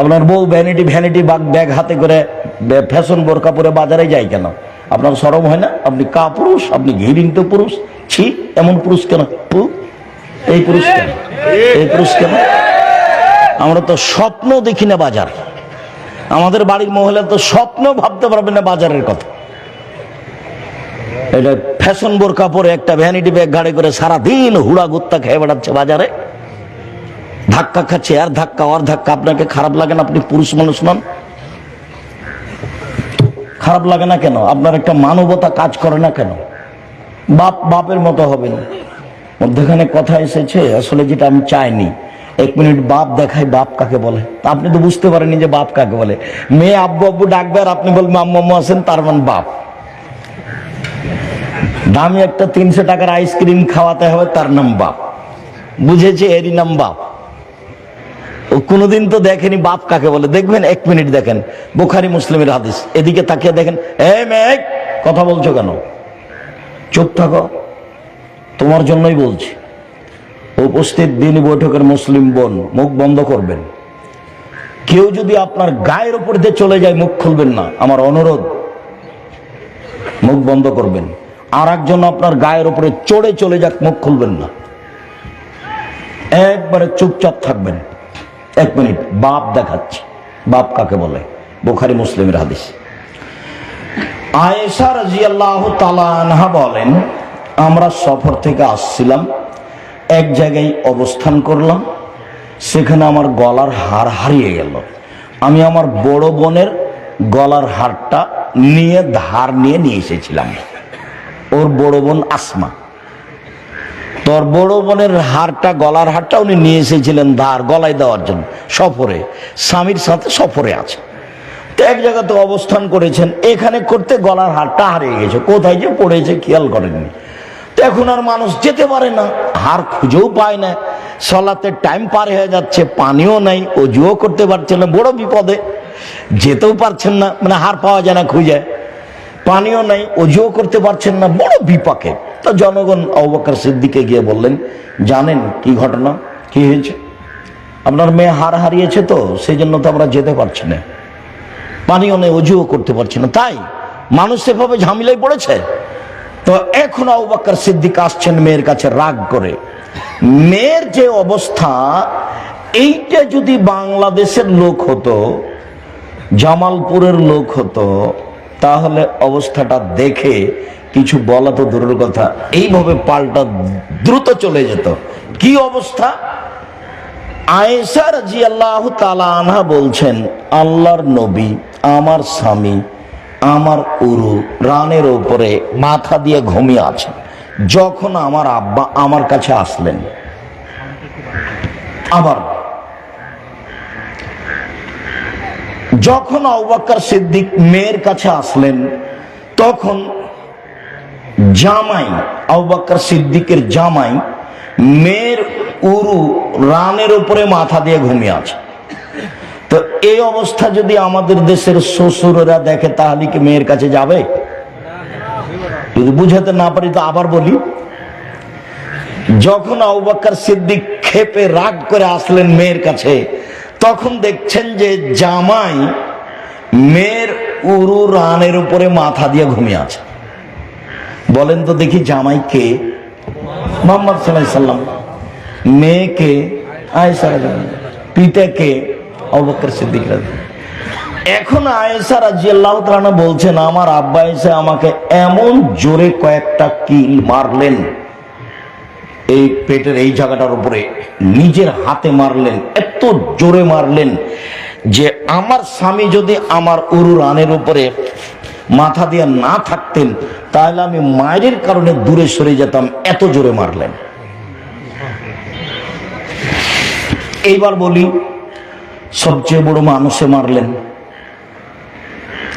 আপনার বউ vanity vanity bug bag হাতে করে ফ্যাশন বোরকা পরে বাজারে যায় কেন? আপনার সরম হয় না? আপনি কা পুরুষ? আপনি ঘৃণিত পুরুষ? ছি, এমন পুরুষ কেন? এই পুরুষ কেন? এই পুরুষ কেন? আমরা তো স্বপ্ন দেখি না বাজার। আমাদের বাড়ির মহিলা তো স্বপ্ন ভাবতে পারবে না বাজারের কথা। এটা ফ্যাশন বোরকা পরে একটা ভ্যানিটি ব্যাগ গাড়ি করে সারাদিন হুড়া গুত্তা খেয়ে বেড়াচ্ছে বাজারে। ধাক্কা খাচ্ছে, আর ধাক্কা আর ধাক্কা। আপনাকে খারাপ লাগে না? আপনি পুরুষ মানুষ নন। খারাপ লাগে না কেন? আপনার একটা মানবতা কাজ করে না কেন? বাপ, বাপের মতো হবেন। মধ্যখানে কথা এসেছে, আসলে যেটা আমি চাইনি। এক মিনিট বাপ দেখাই বাপ কাকে বলে? আপনি তো বুঝতে পারেননি যে বাপ কাকে বলে। মেয়ে আব্বু আব্বু ডাকবে, আর আপনি বলবেন, আম্মু আম্মু আছেন, তার মানে বাপ। দামি একটা তিনশো টাকার আইসক্রিম খাওয়াতে হবে, তার নাম বাপ। বুঝেছে? এরই নাম বাপ। ও কোনোদিন তো দেখেনি বাপ কাকে বলে। দেখবেন, এক মিনিট দেখেন। বুখারি, মুসলিমের হাদিস। এদিকে তাকিয়ে দেখেন, এ মেঘ, কথা বলছো কেন? চুপ থাকো। তোমার জন্যই বলছি। উপস্থিত দিন বৈঠকের মুসলিম বোন, মুখ বন্ধ করবেন। কেউ যদি আপনার গায়ের উপর দিয়ে চলে যায়, মুখ খুলবেন না। আমার অনুরোধ, মুখ বন্ধ করবেন। আর একজন আপনার গায়ের উপরে চড়ে চলে যাক, মুখ খুলবেন না। একবারে চুপচাপ থাকবেন। এক মিনিট, বাপ দেখাচ্ছি। বাপ কাকে বলে? বোখারি মুসলিমের হাদিস। আয়েশা রাজিয়াল্লাহ তালানহা বলেন, আমরা সফর থেকে আসছিলাম, এক জায়গায় অবস্থান করলাম, সেখানে আমার গলার হার হারিয়ে গেল। আমি আমার বড় বোনের গলার হারটা নিয়ে, ধার নিয়ে নিয়ে এসেছিলাম। ওর বড় বোন আসমা। তোর বড় বোনের হারটা, গলার হারটা উনি নিয়ে এসেছিলেন ধার, গলায় দেওয়ার জন্য, সফরে। স্বামীর সাথে সফরে আছে। তো এক জায়গাতে অবস্থান করেছেন, এখানে করতে গলার হারটা হারিয়ে গেছে। কোথায় যে পড়েছে খেয়াল করেননি। তো এখন আর মানুষ যেতে পারে না, হার খুঁজেও পায় না। সলাতে টাইম পার হয়ে যাচ্ছে, পানিও নাই, অজুও করতে পারছে না, বড় বিপদে। যেতেও পারছেন না মানে হার পাওয়া যায় না খুঁজে। পানিও নাই, অজুও করতে পারছেন না, বড় বিপাকে। তা জনগণ অবাকার সিদ্দিকে গিয়ে বললেন, জানেন কি ঘটনা? কি হয়েছে? আপনার মেয়ে হার হারিয়েছে তো সেই জন্য তো আমরা যেতে পারছি না। পানি অনেক অজুও করতে পারছি না। তাই মানুষ সেভাবে ঝামেলায় পড়েছে? তো এখন আবাক্কার সিদ্দিক আসছেন মেয়ের কাছে রাগ করে। মেয়ের যে অবস্থা, এইটা যদি বাংলাদেশের লোক হতো, জামালপুরের লোক হতো তাহলে অবস্থাটা দেখে কিছু বলা তো দূরের কথা। এইভাবে পাল্টা দ্রুত চলে যেত। কি অবস্থা? আয়েশা রাজি আল্লাহ আনহা বলছেন, আল্লাহর নবী আমার স্বামী, আমার উরু রানের ওপরে মাথা দিয়ে ঘুমিয়ে আছেন। যখন আমার আব্বা আমার কাছে আসলেন, আবার যখন আবাক্কার সিদ্দিক মেয়ের কাছে আসলেন, তখন জামাই আবাক্কার সিদ্দিকের জামাই মেয়ের উরু রানের উপরে মাথা দিয়ে ঘুমিয়ে আছে। তো এই অবস্থা যদি আমাদের দেশের শ্বশুরেরা দেখে, তাহলে কি মেয়ের কাছে যাবে? যদি বুঝাতে না পারি, তো আবার বলি। যখন আবাক্কার সিদ্দিক খেপে রাগ করে আসলেন মেয়ের কাছে তখন দেখছেন যে জামাই মেয়ের উরু রানের উপরে মাথা দিয়ে ঘুমিয়ে আছে। বলেন তো দেখি জামাই কে? মোহাম্মদ সাল্লাহ সাল্লাম। মেয়েকে আনহা। পিতাকে অবকর সিদ্দিক এখন আয়েশা রাজিয়াল্লাহ বলছেন, আমার আব্বা এসে আমাকে এমন জোরে কয়েকটা কিল মারলেন। এই পেটের এই জায়গাটার উপরে নিজের হাতে মারলেন, এত জোরে মারলেন যে আমার স্বামী যদি আমার উরু রানের উপরে মাথা দিয়ে না থাকতেন, তাহলে আমি মায়ের কারণে দূরে সরে যেতাম, এত জোরে মারলেন। এইবার বলি, সবচেয়ে বড় মানুষে মারলেন,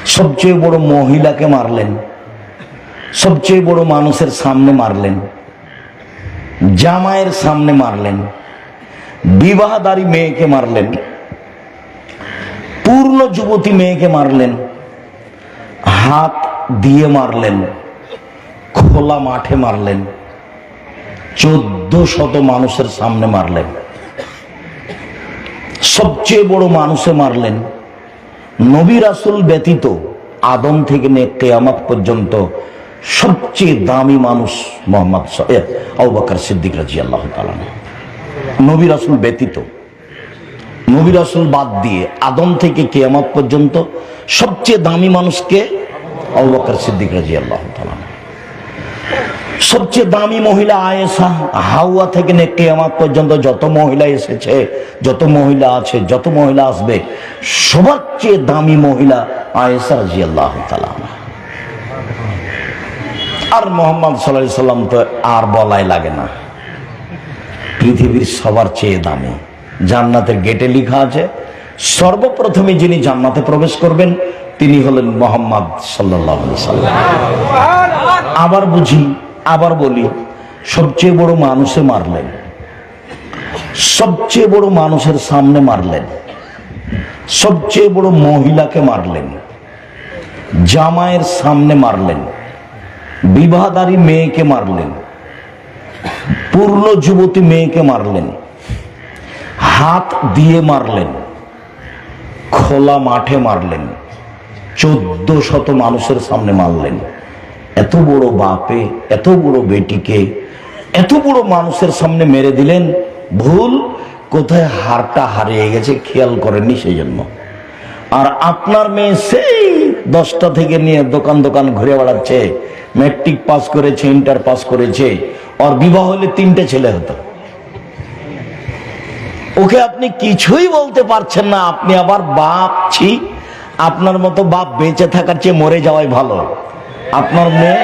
সবচেয়ে বড় মহিলাকে মারলেন, সবচেয়ে বড় মানুষের সামনে মারলেন। জামাইয়ের সামনে মারলেন, বিবাহদারী মেয়েকে মারলেন, পূর্ণ যুবতী মেয়েকে মারলেন, হাত দিয়ে মারলেন, খোলা মাঠে মারলেন চোদ্দ শত মানুষের সামনে মারলেন। সবচেয়ে বড় মানুষে মারলেন, নবী রাসুল ব্যতীত আদম থেকে নিয়ে কেয়ামত পর্যন্ত সবচেয়ে দামি মানুষ মোহাম্মদ আবাকার সিদ্দিক রাজি আল্লাহ নবী রাসুল ব্যতীত। নবী রাসুল বাদ দিয়ে আদম থেকে কেয়ামত পর্যন্ত সবচেয়ে দামি মানুষকে আবাকার সিদ্দিক রাজি আল্লাহ সবচেয়ে দামি মহিলা আয়েসা হাওয়া থেকে নে কেয়ামত পর্যন্ত যত মহিলা এসেছে, যত মহিলা আছে, যত মহিলা আসবে, সবার চেয়ে দামি মহিলা আয়েশা রাজি আল্লাহ আর মোহাম্মদ সাল্লাহ সাল্লাম তো আর বলাই লাগে না। পৃথিবীর সবার চেয়ে দামি। জান্নাতের গেটে লেখা আছে, সর্বপ্রথমে যিনি জান্নাতে প্রবেশ করবেন, তিনি হলেন মোহাম্মদ আবার বুঝি, আবার বলি, সবচেয়ে বড় মানুষে মারলেন। সবচেয়ে বড় মানুষের সামনে মারলেন। সবচেয়ে বড় মহিলাকে মারলেন। জামায়ের সামনে মারলেন। বিবাহদারী মেয়েকে মারলেন। পূর্ণ যুবতী মেয়েকে মারলেন। হাত দিয়ে মারলেন। খোলা মাঠে মারলেন। চোদ্দ শত মানুষের সামনে মারলেন। এত বড় বাপে, এত বড় বেটিকে, এত বড় মানুষের সামনে মেরে দিলেন। ভুল, কোথায় হারটা হারিয়ে গেছে খেয়াল করেননি সেই জন্য। আর আপনার মেয়ে সেই দশটা থেকে নিয়ে দোকান দোকান ঘুরে বেড়াচ্ছে। ম্যাট্রিক পাস করেছে ইন্টার পাস করেছে। আর বিবাহ হলে তিনটে ছেলে হতো। ওকে আপনি কিছুই বলতে পারছেন না। আপনি আবার বাপ, ছি, আপনার মতো বাপ বেঁচে থাকার চেয়ে মরে যাওয়াই ভালো। আপনার মেয়ে?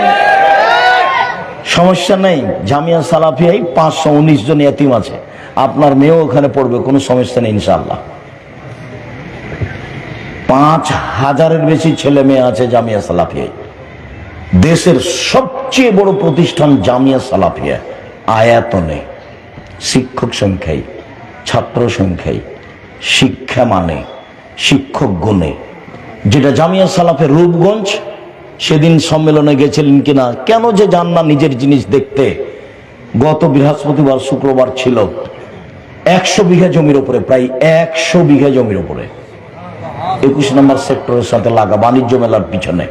সমস্যা নেই। জামিয়া সালাফিয়াই পাঁচশো উনিশ জন এতিম আছে। আপনার মেয়েও ওখানে পড়বে, কোনো সমস্যা নেই ইনশাল্লাহ পাঁচ হাজারের বেশি ছেলে মেয়ে আছে জামিয়া সালাফিয়ায় দেশের সবচেয়ে বড় প্রতিষ্ঠান জামিয়া সালাফিয়া। আয়াতনে শিক্ষক সংখ্যায় ছাত্র সংখ্যায় শিক্ষা মানে শিক্ষক গুণে। যেটা জামিয়া সালাফের রূপগঞ্জ, সেদিন সম্মেলনে গেছিলেন কিনা, কেন যে যান না নিজের জিনিস দেখতে। গত বৃহস্পতিবার, শুক্রবার ছিল। একশো বিঘা জমির উপরে, প্রায় একশো বিঘা জমির উপরে। একুশ নম্বর সেক্টরের সাথে লাগা বাণিজ্য মেলার পিছনে।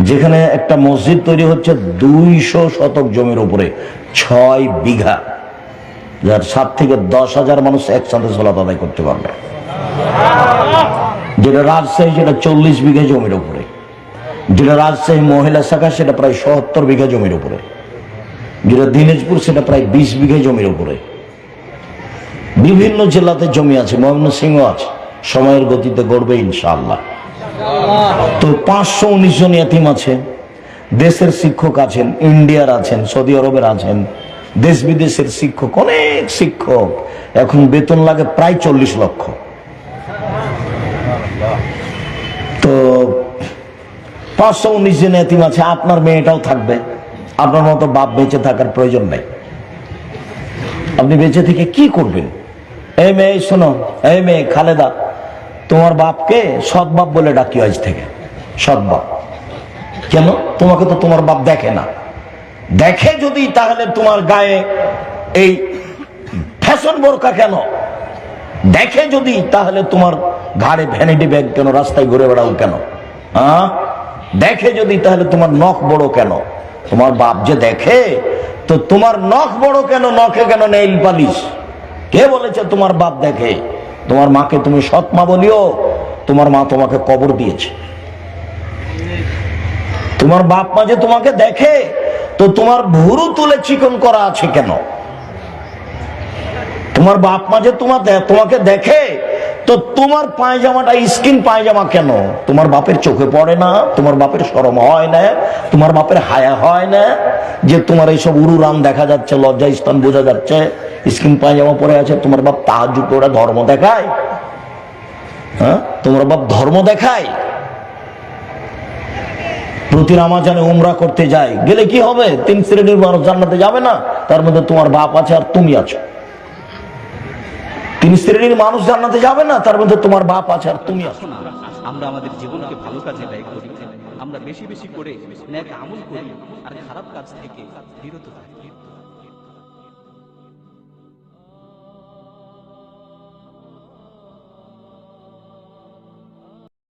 যেখানে একটা মসজিদ তৈরি হচ্ছে দুইশো শতক জমির উপরে, ছয় বিঘা। যার সাত থেকে দশ হাজার মানুষ একসাথে সলাত আদায় করতে পারবে। যেটা রাজশাহী, সেটা চল্লিশ বিঘা জমির উপরে। যেটা রাজশাহী মহিলা শাখা, সেটা প্রায় সত্তর বিঘা জমির উপরে। যেটা দিনাজপুর, সেটা প্রায় বিশ বিঘা জমির উপরে। বিভিন্ন জেলাতে জমি আছে মহেন্দ্র সিংহ আছে। সময়ের গতিতে গড়বে ইনশাআল্লাহ। তো পাঁচশো উনিশ জন ইয়াতিম আছে দেশের শিক্ষক আছেন, ইন্ডিয়ার আছেন, সৌদি আরবের আছেন, দেশ বিদেশের শিক্ষক, অনেক শিক্ষক। এখন বেতন লাগে প্রায় চল্লিশ লক্ষ। তো পাঁচশো উনিশ জন এতিম আছে, আপনার মেয়েটাও থাকবে। আপনার মতো বাপ বেঁচে থাকার প্রয়োজন নেই। আপনি বেঁচে থেকে কি করবেন? এই মেয়ে, শোনো, এই মেয়ে খালেদা তোমার বাপকে সৎ বাপ বলে ডাকি আজ থেকে। সৎ বাপ। কেন? তোমাকে তো তোমার বাপ দেখে না। দেখে যদি তাহলে তোমার গায়ে এই ফ্যাশন বোরকা কেন? দেখে যদি তাহলে তোমার ঘাড়ে ভ্যানিটি ব্যাগ কেন? রাস্তায় ঘুরে বেড়াও কেন? দেখে যদি তাহলে তোমার নখ বড় কেন? তোমার বাপ যে দেখে, তো তোমার নখ বড় কেন? নখে কেন নেইল পালিশ? কে বলেছে তোমার বাপ দেখে? তোমার মাকে তুমি সৎ মা বলিও, তোমার মা তোমাকে কবর দিয়েছে। তোমার বাপ মা যে তোমাকে দেখে, তো তোমার ভুরু তুলে চিকন করা আছে কেন? তোমার বাপ মা যে তোমার তোমাকে দেখে, তো তোমার পায়জামাটা স্কিন পায়জামা কেন? তোমার বাপের চোখে পড়ে না, তোমার বাপের সরম হয় না, তোমার বাপের হায়া হয় না, যে তোমার এইসব উড়ুরান দেখা যাচ্ছে লজ্জা স্থান বোঝা যাচ্ছে। স্কিন পায়জামা পরে আছে, তোমার বাপ তাহাজু ওরা ধর্ম দেখায়। হ্যাঁ? তোমার বাপ ধর্ম দেখায়। প্রতি রামাজানে উমরা করতে যায়। গেলে কি হবে? তিন শ্রেণির মানুষ জান্নাতে যাবে না। তার মধ্যে তোমার বাপ আছে আর তুমি আছো। তিন শ্রেণির মানুষ জান্নাতে যাবে না, তার মধ্যে তোমার বাপ আছে আর তুমি আছো। আমরা আমাদের জীবনকে ভালো কাজে ব্যয় করি। আমরা বেশি বেশি করে ন্যাক আমল করি আর খারাপ কাজ থেকে বিরত থাকি।